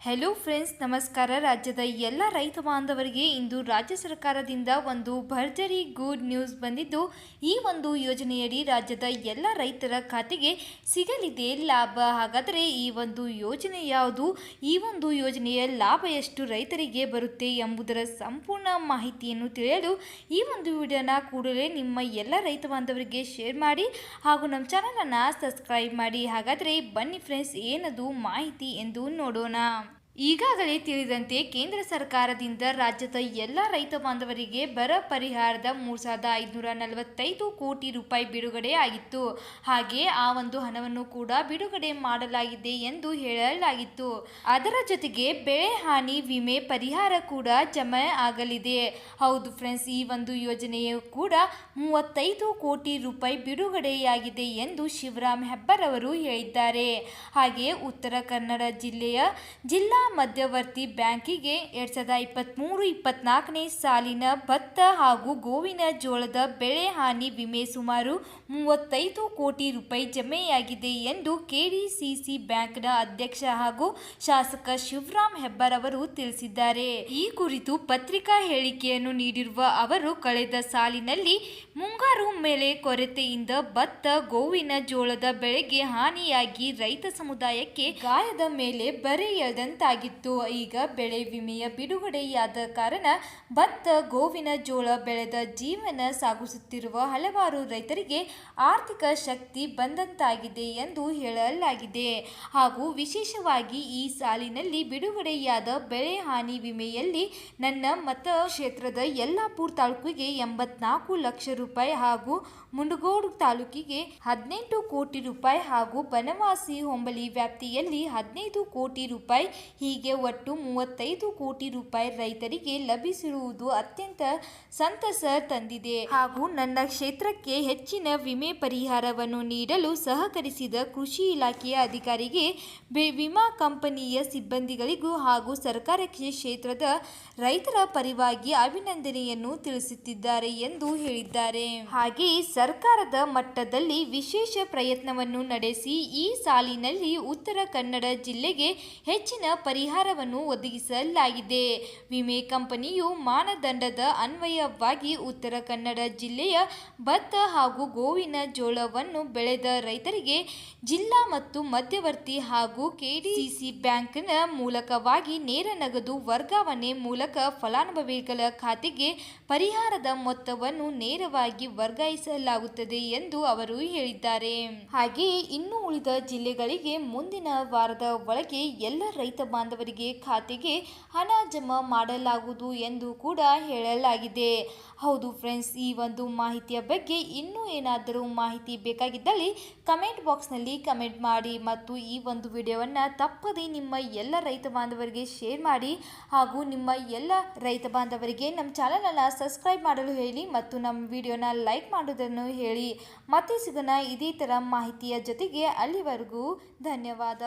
Hello friends ನಮಸ್ಕಾರ. ರಾಜ್ಯದ ಎಲ್ಲ ರೈತ ಬಾಂಧವರಿಗೆ ಇಂದು ರಾಜ್ಯ ಸರ್ಕಾರದಿಂದ ಒಂದು ಭರ್ಜರಿ ಗುಡ್ ನ್ಯೂಸ್ ಬಂದಿದ್ದು, ಈ ಒಂದು ಯೋಜನೆಯಡಿ ರಾಜ್ಯದ ಎಲ್ಲ ರೈತರ ಖಾತೆಗೆ ಸಿಗಲಿದೆ ಲಾಭ. ಹಾಗಾದರೆ ಈ ಒಂದು ಯೋಜನೆ ಯಾವುದು? ಈ ಒಂದು ಯೋಜನೆಯ ಲಾಭ ಎಷ್ಟು ರೈತರಿಗೆ ಬರುತ್ತೆ ಎಂಬುದರ ಸಂಪೂರ್ಣ ಮಾಹಿತಿಯನ್ನು ತಿಳಿಯಲು ಈ ಒಂದು ವಿಡಿಯೋನ ಕೂಡಲೇ ನಿಮ್ಮ ಎಲ್ಲ ರೈತ ಬಾಂಧವರಿಗೆ ಶೇರ್ ಮಾಡಿ ಹಾಗೂ ನಮ್ಮ ಚಾನಲನ್ನು ಸಬ್ಸ್ಕ್ರೈಬ್ ಮಾಡಿ. ಹಾಗಾದರೆ ಬನ್ನಿ ಫ್ರೆಂಡ್ಸ್ ಏನದು ಮಾಹಿತಿ ಎಂದು ನೋಡೋಣ. ಈಗಾಗಲೇ ತಿಳಿದಂತೆ ಕೇಂದ್ರ ಸರ್ಕಾರದಿಂದ ರಾಜ್ಯದ ಎಲ್ಲ ರೈತ ಬಾಂಧವರಿಗೆ ಬರ ಪರಿಹಾರದ ಮೂರು ಸಾವಿರದ ಐದುನೂರ ನಲವತ್ತೈದು ಕೋಟಿ ರೂಪಾಯಿ ಬಿಡುಗಡೆ ಆಗಿತ್ತು. ಹಾಗೆ ಆ ಒಂದು ಹಣವನ್ನು ಕೂಡ ಬಿಡುಗಡೆ ಮಾಡಲಾಗಿದೆ ಎಂದು ಹೇಳಲಾಗಿತ್ತು. ಅದರ ಜೊತೆಗೆ ಬೆಳೆ ಹಾನಿ ವಿಮೆ ಪರಿಹಾರ ಕೂಡ ಜಮೆ ಆಗಲಿದೆ. ಹೌದು ಫ್ರೆಂಡ್ಸ್, ಈ ಒಂದು ಯೋಜನೆಯು ಕೂಡ ಮೂವತ್ತೈದು ಕೋಟಿ ರೂಪಾಯಿ ಬಿಡುಗಡೆಯಾಗಿದೆ ಎಂದು ಶಿವರಾಮ್ ಹೆಬ್ಬಾರ್ ಅವರು ಹೇಳಿದ್ದಾರೆ. ಹಾಗೆ ಉತ್ತರ ಕನ್ನಡ ಜಿಲ್ಲೆಯ ಜಿಲ್ಲಾ ಮಧ್ಯವರ್ತಿ ಬ್ಯಾಂಕಿಗೆ ಎರಡ್ ಸಾವಿರದ ಇಪ್ಪತ್ತ್ಮೂರು ಇಪ್ಪತ್ನಾಲ್ಕನೇ ಸಾಲಿನ ಭತ್ತ ಹಾಗೂ ಗೋವಿನ ಜೋಳದ ಬೆಳೆ ಹಾನಿ ವಿಮೆ ಸುಮಾರು ಮೂವತ್ತೈದು ಕೋಟಿ ರೂಪಾಯಿ ಜಮೆಯಾಗಿದೆ ಎಂದು ಕೆಡಿಸಿಸಿ ಬ್ಯಾಂಕ್ನ ಅಧ್ಯಕ್ಷ ಹಾಗೂ ಶಾಸಕ ಶಿವರಾಮ್ ಹೆಬ್ಬಾರ್ ಅವರು ತಿಳಿಸಿದ್ದಾರೆ. ಈ ಕುರಿತು ಪತ್ರಿಕಾ ಹೇಳಿಕೆಯನ್ನು ನೀಡಿರುವ ಅವರು, ಕಳೆದ ಸಾಲಿನಲ್ಲಿ ಮುಂಗಾರು ಮೇಲೆ ಕೊರತೆಯಿಂದ ಭತ್ತ, ಗೋವಿನ ಜೋಳದ ಬೆಳೆಗೆ ಹಾನಿಯಾಗಿ ರೈತ ಸಮುದಾಯಕ್ಕೆ ಗಾಯದ ಮೇಲೆ ಬರೆ ಎಳೆದಂತಾಗಿತ್ತು ಈಗ ಬೆಳೆ ವಿಮೆಯ ಬಿಡುಗಡೆಯಾದ ಕಾರಣ ಭತ್ತ, ಗೋವಿನ ಜೋಳ ಬೆಳೆದ ಜೀವನ ಸಾಗಿಸುತ್ತಿರುವ ಹಲವಾರು ರೈತರಿಗೆ ಆರ್ಥಿಕ ಶಕ್ತಿ ಬಂದಂತಾಗಿದೆ ಎಂದು ಹೇಳಲಾಗಿದೆ. ಹಾಗೂ ವಿಶೇಷವಾಗಿ ಈ ಸಾಲಿನಲ್ಲಿ ಬಿಡುಗಡೆಯಾದ ಬೆಳೆ ಹಾನಿ ವಿಮೆಯಲ್ಲಿ ನನ್ನ ಮತಕ್ಷೇತ್ರದ ಯಲ್ಲಾಪುರ ತಾಲೂಕಿಗೆ ಎಂಬತ್ನಾಲ್ಕು ಲಕ್ಷ ರೂಪಾಯಿ ಹಾಗೂ ಮುಂಡಗೋಡು ತಾಲೂಕಿಗೆ ಹದಿನೆಂಟು ಕೋಟಿ ರೂಪಾಯಿ ಹಾಗೂ ಬನವಾಸಿ ಹೊಂಬಳಿ ವ್ಯಾಪ್ತಿಯಲ್ಲಿ ಹದಿನೈದು ಕೋಟಿ ರೂಪಾಯಿ ಹೀಗೆ ಒಟ್ಟು ಮೂವತ್ತೈದು ಕೋಟಿ ರೂಪಾಯಿ ರೈತರಿಗೆ ಲಭಿಸಿರುವುದು ಅತ್ಯಂತ ಸಂತಸ ತಂದಿದೆ. ಹಾಗೂ ನನ್ನ ಕ್ಷೇತ್ರಕ್ಕೆ ಹೆಚ್ಚಿನ ವಿಮೆ ಪರಿಹಾರವನ್ನು ನೀಡಲು ಸಹಕರಿಸಿದ ಕೃಷಿ ಇಲಾಖೆಯ ಅಧಿಕಾರಿಗೆ ವಿಮಾ ಕಂಪನಿಯ ಸಿಬ್ಬಂದಿಗಳಿಗೂ ಹಾಗೂ ಸರ್ಕಾರಕ್ಕೆ ಕ್ಷೇತ್ರದ ರೈತರ ಪರವಾಗಿ ಅಭಿನಂದನೆಯನ್ನು ತಿಳಿಸುತ್ತಿದ್ದಾರೆ ಎಂದು ಹೇಳಿದ್ದಾರೆ. ಹಾಗೆ ಸರ್ಕಾರದ ಮಟ್ಟದಲ್ಲಿ ವಿಶೇಷ ಪ್ರಯತ್ನವನ್ನು ನಡೆಸಿ ಈ ಸಾಲಿನಲ್ಲಿ ಉತ್ತರ ಕನ್ನಡ ಜಿಲ್ಲೆಗೆ ಹೆಚ್ಚಿನ ಪರಿಹಾರವನ್ನು ಒದಗಿಸಲಾಗಿದೆ. ವಿಮೆ ಕಂಪನಿಯು ಮಾನದಂಡದ ಅನ್ವಯವಾಗಿ ಉತ್ತರ ಕನ್ನಡ ಜಿಲ್ಲೆಯ ಭತ್ತ ಹಾಗೂ ಗೋವಿನ ಜೋಳವನ್ನು ಬೆಳೆದ ರೈತರಿಗೆ ಜಿಲ್ಲಾ ಮತ್ತು ಮಧ್ಯವರ್ತಿ ಹಾಗೂ ಕೆಡಿಸಿಸಿ ಬ್ಯಾಂಕ್ನ ಮೂಲಕವಾಗಿ ನೇರ ನಗದು ವರ್ಗಾವಣೆ ಮೂಲಕ ಫಲಾನುಭವಿಗಳ ಖಾತೆಗೆ ಪರಿಹಾರದ ಮೊತ್ತವನ್ನು ನೇರವಾಗಿ ವರ್ಗಾಯಿಸಲಾಗುತ್ತದೆ ಎಂದು ಅವರು ಹೇಳಿದ್ದಾರೆ. ಹಾಗೆಯೇ ಇನ್ನು ಉಳಿದ ಜಿಲ್ಲೆಗಳಿಗೆ ಮುಂದಿನ ವಾರದ ಒಳಗೆ ಎಲ್ಲ ರೈತ ಬಾಂಧವರಿಗೆ ಖಾತೆಗೆ ಹಣ ಜಮಾ ಮಾಡಲಾಗುವುದು ಎಂದು ಕೂಡ ಹೇಳಲಾಗಿದೆ. ಹೌದು ಫ್ರೆಂಡ್ಸ್, ಈ ಒಂದು ಮಾಹಿತಿಯ ಬಗ್ಗೆ ಇನ್ನೂ ಏನಾದರೂ ಮಾಹಿತಿ ಬೇಕಾಗಿದ್ದಲ್ಲಿ ಕಮೆಂಟ್ ಬಾಕ್ಸ್ನಲ್ಲಿ ಕಮೆಂಟ್ ಮಾಡಿ ಮತ್ತು ಈ ಒಂದು ವಿಡಿಯೋವನ್ನು ತಪ್ಪದೇ ನಿಮ್ಮ ಎಲ್ಲ ರೈತ ಬಾಂಧವರಿಗೆ ಶೇರ್ ಮಾಡಿ ಹಾಗೂ ನಿಮ್ಮ ಎಲ್ಲ ರೈತ ಬಾಂಧವರಿಗೆ ನಮ್ಮ ಚಾನಲನ್ನು ಸಬ್ಸ್ಕ್ರೈಬ್ ಮಾಡಲು ಹೇಳಿ ಮತ್ತು ನಮ್ಮ ವಿಡಿಯೋನ ಲೈಕ್ ಮಾಡೋದನ್ನು ಹೇಳಿ. ಮತ್ತೆ ಸಿಗೋಣ ಇದೇ ಥರ ಮಾಹಿತಿಯ ಜೊತೆಗೆ ಅಲ್ಲಿವರೆಗೂ ಧನ್ಯವಾದ.